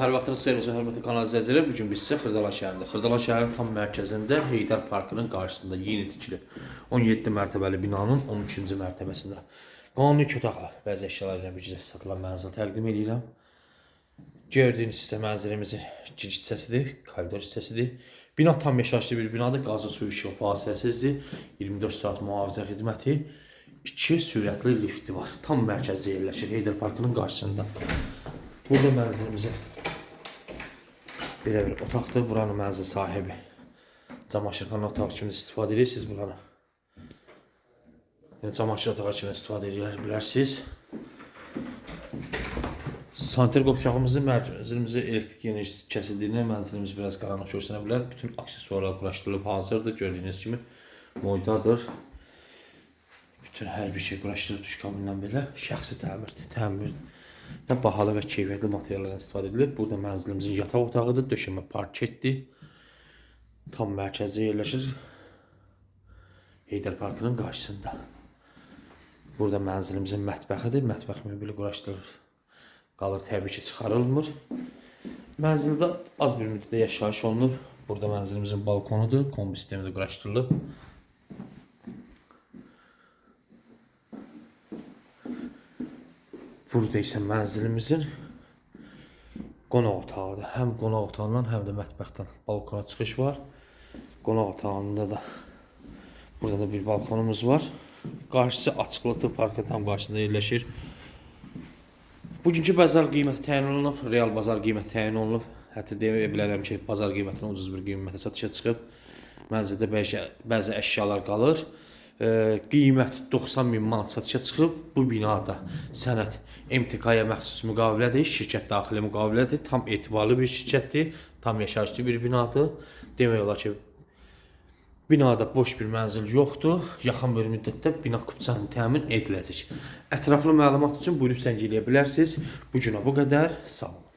Hər vaxtınız xeyir olsun, hörmətli kanal izləyiciləri. Bu gün biz sizə Xırdalan şəhərində, Xırdalan şəhərinin tam mərkəzində Heydər Parkının qarşısında yeni tikili 17 mərtəbəli binanın 13-cü mərtəbəsində qanuni kötaqla bəzi əşyalar ilə birgə satılan mənzil təqdim edirəm. Gördüyünüz isə mənzilimizin giriş hissəsidir, koridor hissəsidir. Bina tam yaşayışlı bir binadır, qazı suyu işi fasiləsizdir, 24 saat mühafizə xidməti, 2 sürətli lifti var. Tam mərkəzdə yerləşir Heydər Parkının qarşısında. Burada mənzilimizin Belə bir otaqdır. Buranın mənzil sahibi camaşırxana otaq kimi istifadə edirsiniz buranı. Yəni camaşır otağı kimi istifadə edə bilərsiniz. Santer qovşağımızın mənzilimizi elektrik enerjisi kəsildiyindən mənzilimiz biraz qaranlıq görsənə bilər. Bütün aksesuarlar quraşdırılıb hazırdır. Gördüyünüz kimi moydadır. Bütün hər bir şey quraşdırılıb düşkamından belə şəxsi təmirdir. Təmir də bahalı və keyfiyyətli materiallardan istifadə edilir. Burada mənzilimizin yataq otağıdır, döşəmə parketdir. Tam mərkəzdə yerləşir. Heydər Parkının qarşısında. Burada mənzilimizin mətbəxidir. Mətbəx möbili quraşdırılır. Qalır təbii ki, çıxarılmır. Mənzildə az bir müddətdə yaşayış olunub. Burada mənzilimizin balkonudur, kombi sistemi də quraşdırılıb. Burada isə mənzilimizin qonaq otağıdır. Həm qonaq otağından, həm də mətbəxdən balkona çıxış var. Qonaq otağında da burada da bir balkonumuz var. Qarşısı açıqlıqdır, parkın tam qarşısında yerləşir. Bugünkü bazar qiyməti təyin olunub, real bazar qiyməti təyin olunub. Hətta deyə bilərəm ki, bazar qiymətinə ucuz bir qiymətə satışa çıxıb. Mənzildə bəzi, bəzi əşyalar qalır. E, qiymət 90 min manat satışa çıxıb. Bu binada sənəd MTK-ya məxsus müqavilədir, şirkət daxili müqavilədir. Tam etibarlı bir şirkətdir, tam yaşayışlı bir binadır. Demək olar ki, Binada boş bir mənzil yoxdur. Yaxın bir müddətdə bina kupçanı təmin ediləcək. Ətraflı məlumat üçün buyurub zəng eləyə bilərsiniz. Bu günə bu qədər. Sağ olun.